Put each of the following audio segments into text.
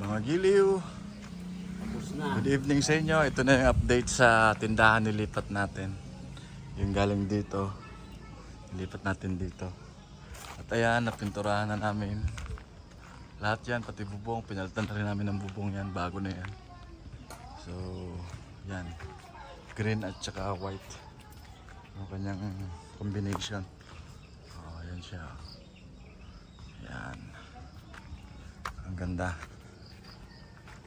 Mga giliw, good evening sa inyo. Ito na yung update sa tindahan nilipat natin. Yung galing dito. Nilipat natin dito. At ayan, napinturahan na namin. Lahat yan, pati bubong. Pinalitan na rin namin ng bubong yan. Bago na yan. So, yan. Green at saka white. Yung kanyang combination. Oh, yan siya. Yan. Ang ganda.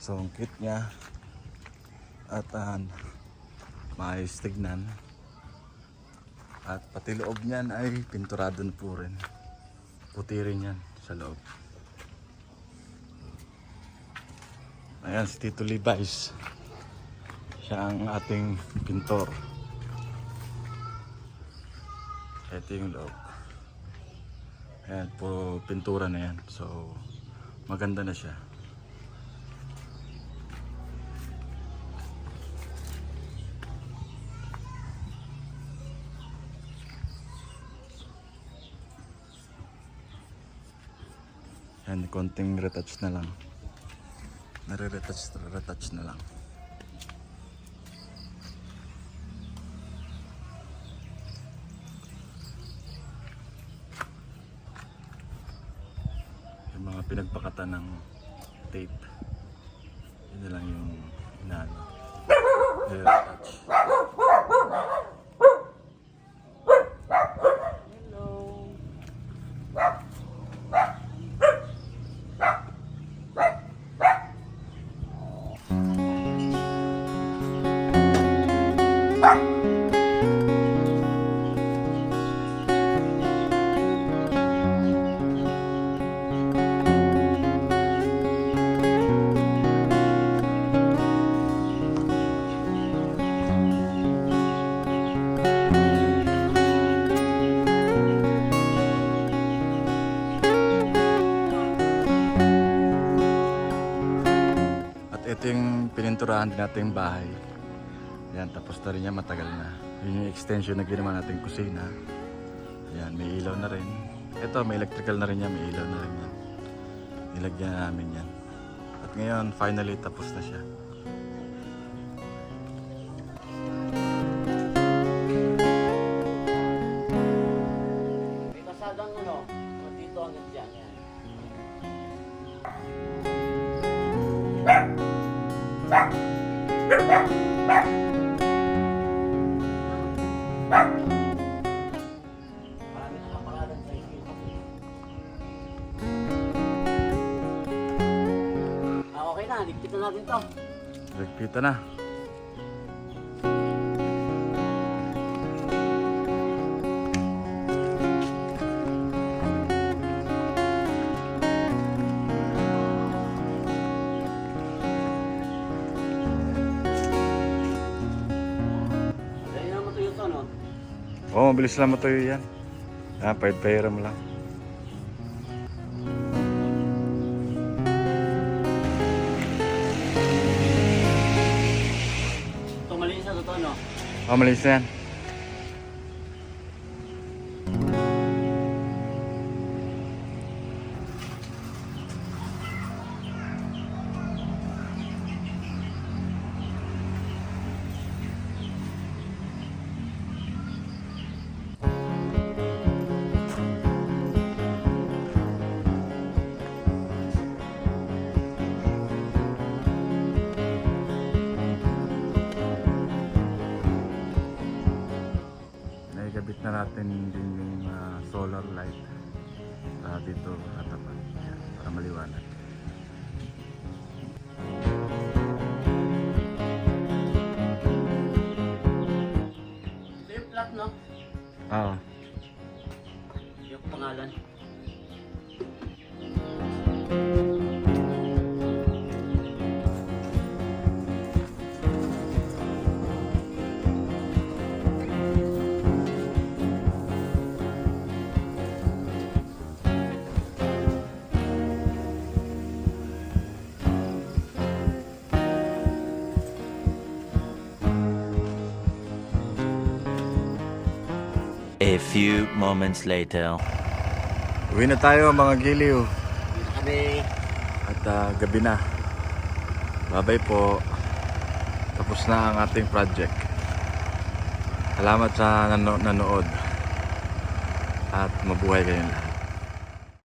So, ang cute niya. At uh, maayos tignan. At pati loob niyan ay pinturado na po rin. Puti rin yan sa loob. Ayan si Tito Levi's. Siya ang ating pintor. Ito yung loob. Ayan, puro pintura na yan. So, maganda na siya. Yan, konting retouch na lang. Nare-retouch, retouch na lang. Yung mga pinagpakatan ng tape. Yun na lang yung inaano. Nare-retouch. Ito yung pininturahan din natin yung bahay. Yan, tapos na rin yan, matagal na. Yun yung extension na ginawa natin kusina. Yan, may ilaw na rin. Ito, may electrical na rin yan, may ilaw na rin yan. Nilagyan na namin yan. At ngayon, finally, tapos na siya. Okay na, ligpit na natin to. Nagpita na. Oo, oh, mabilis lang matuyo yan. Ah, pahid mo lang. Ito na natin din yung ah, solar light ah, dito katapat. Ayan, para maliwanag. Ito yung flat, no? Oo. Yung pangalan. A few moments later. Uwi na tayo mga giliw. Uwi na kami. At uh, gabi na. Babay po. Tapos na ang ating project. Salamat sa nano nanood. At mabuhay kayong lahat.